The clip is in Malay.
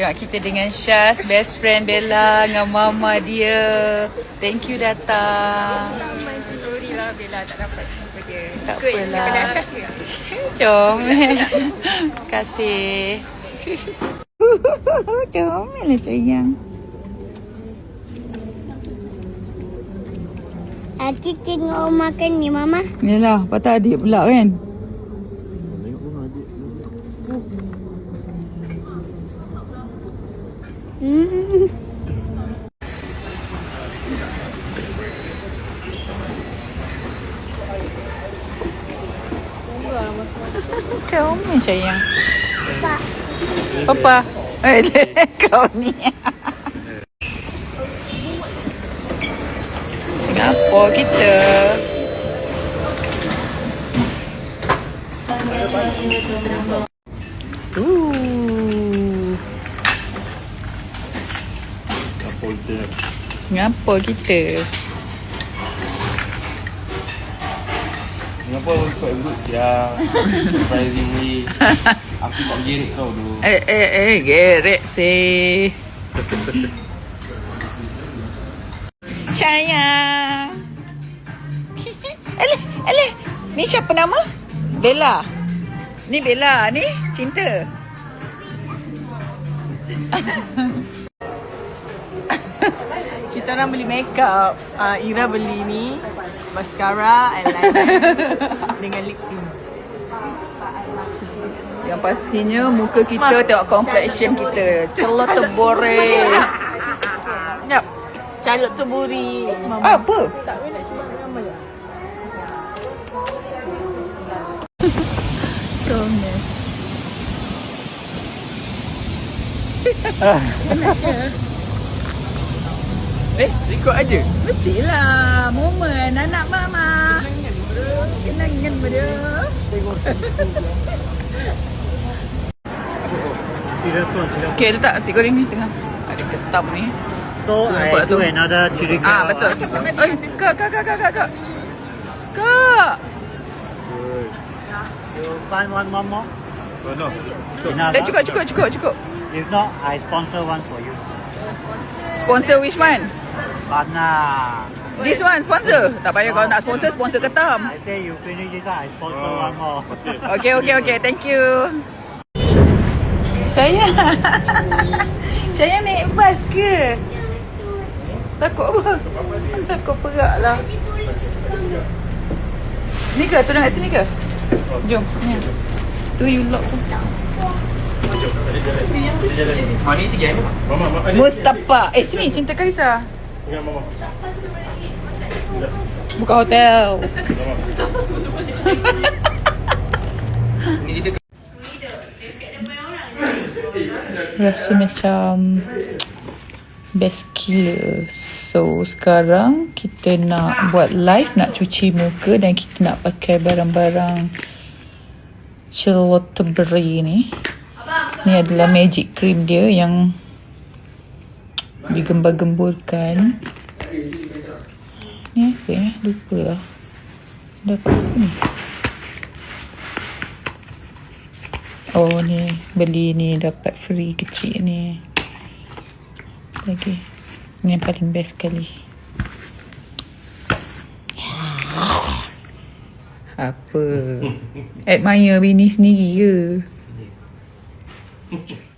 Tengok kita dengan Syaz, best friend Bella dengan mama dia. Thank you datang. Sorry lah Bella tak dapat jumpa dia. Tak Ikut apalah. daripada atas je. Comel. Terima kasih. Comel lah sayang. Adik tengok makan ni mama. Yalah, patut adik pula kan? Hmm. Comel sayang. Pak. Papa. Eh, kau ni. Singapura kita. Ooh. Singapura kita. Singapore was quite good siang Surprisingly Aku tak gerik kau tu Eh eh eh gerek sih. Sayang. Alah, alah. Ni siapa nama? Bella. Ni Bella ni cinta. Kita orang beli makeup. Uh, Ira beli ni mascara, eyeliner dengan lip tint. Yang pastinya muka kita tengok complexion kita. Celah tebore. Yap. Calot teburi. Apa? Comel. Eh, ikut aja Mestilah momen anak mama. Kenangan pada. Okay, letak nasi goreng ni tengah. Ada ketam ni. So I do another chili Ah, betul. Eh, kak, kak, kak, kak, kak, kak. Kak. You find one more more? Oh no Enough. Eh, ah? cukup, cukup, cukup, cukup. If not, I sponsor one for you. Sponsor which one? Bana. This one sponsor. Tak payah kalau nak sponsor, sponsor ketam. I say you finish this one, I sponsor one more. Okay, okay, okay. Thank you. Saya. Saya naik bas ke? Takut apa? Takut perak lah. Ni ke? Turun kat sini ke? Jom. Ni. Tu you lock tu. Mama Mustafa. Eh sini Cinta Karisa. Dengan mama Buka hotel. Rasa macam best gila. So sekarang kita nak buat live nak cuci muka dan kita nak pakai barang-barang Charlottebury ni. Ni adalah magic cream dia yang digembar-gemburkan. Ni apa eh? Lupa lah. Dapat apa ni? Oh ni beli ni dapat free kecil ni. Lagi. Ni yang paling best sekali. Apa? Admire bini sendiri ke? Thank you.